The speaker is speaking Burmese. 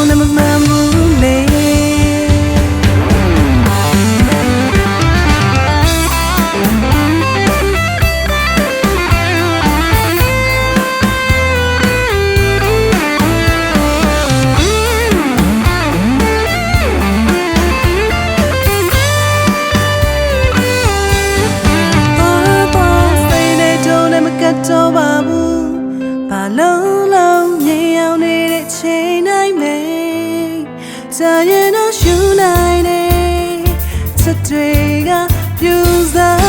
I'll never စားရင်တော့ရှူနိုင်တယ်ချက်တွေကပြူစား